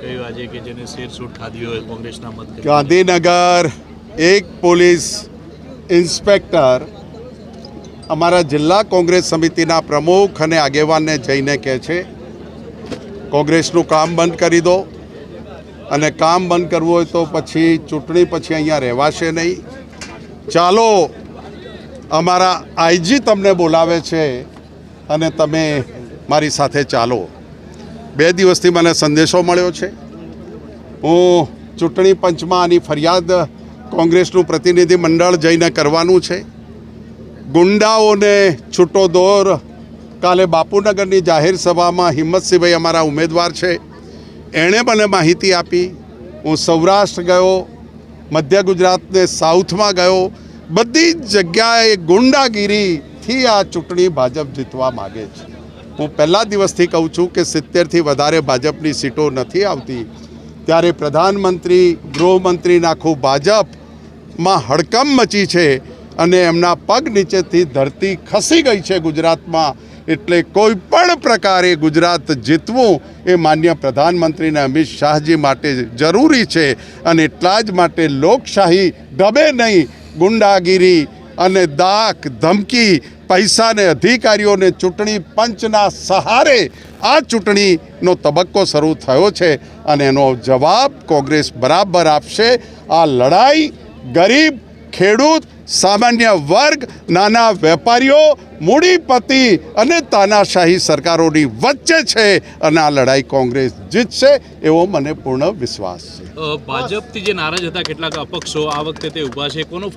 કહ્યું આજે કે જેને શેરસૂટ ખાધી હોય, કોંગ્રેસના મત ગાંધીનગર એક પોલીસ ઇન્સ્પેક્ટર અમારા જિલ્લા કોંગ્રેસ સમિતિના પ્રમુખ અને આગેવાનને જઈને કહે છે, કોંગ્રેસનું કામ બંધ કરી દો. અને કામ બંધ કરવું હોય તો પછી ચૂંટણી પછી અહીંયા રહેવાશે નહીં. ચાલો, અમારા આઈજી તમને બોલાવે છે અને તમે મારી સાથે ચાલો. બે દિવસથી મને સંદેશો મળ્યો છે. હું ચૂંટણી પંચમાં આની ફરિયાદ કોંગ્રેસનું પ્રતિનિધિ મંડળ જઈને કરવાનું છે. ગુંડાઓને છૂટો દોર. કાલે બાપુનગરની જાહેર સભામાં હિંમતસિંહભાઈ અમારા ઉમેદવાર છે. એણે મને માહિતી આપી. હું સૌરાષ્ટ્ર ગયો, મધ્ય ગુજરાતને સાઉથમાં ગયો. બધી જગ્યાએ ગુંડાગીરીથી આ ચૂંટણી ભાજપ જીતવા માગે છે. હું પહેલા દિવસથી કહું છું કે સિત્તેરથી વધારે ભાજપની સીટો નથી આવતી. ત્યારે પ્રધાનમંત્રી ગૃહમંત્રી નાખું ભાજપમાં હડકમ મચી છે અને એમના પગ નીચેથી ધરતી ખસી ગઈ છે ગુજરાતમાં. એટલે કોઈ પણ પ્રકારે ગુજરાત જીતવું એ માન્ય પ્રધાનમંત્રીને અમિત શાહજી માટે જરૂરી છે. અને એટલા જ માટે લોકશાહી ડબે નહીં, ગુંડાગીરી અને દાક, ધમકી, પૈસાને અધિકારીઓને ચૂંટણી પંચના સહારે આ ચૂંટણીનો તબક્કો શરૂ થયો છે અને એનો જવાબ કોંગ્રેસ બરાબર આપશે. આ લડાઈ ગરીબ, ખેડૂત, સામાન્ય વર્ગ, નાના વેપારીઓ, મૂડીપતિ અને તાનાશાહી સરકારોની વચ્ચે છે અને આ લડાઈ કોંગ્રેસ જીતશે એવો મને પૂર્ણ વિશ્વાસ છે. ભાજપથી જે નારાજ હતા કેટલાક અપક્ષો આ વખતે તે ઊભા છે. કોનો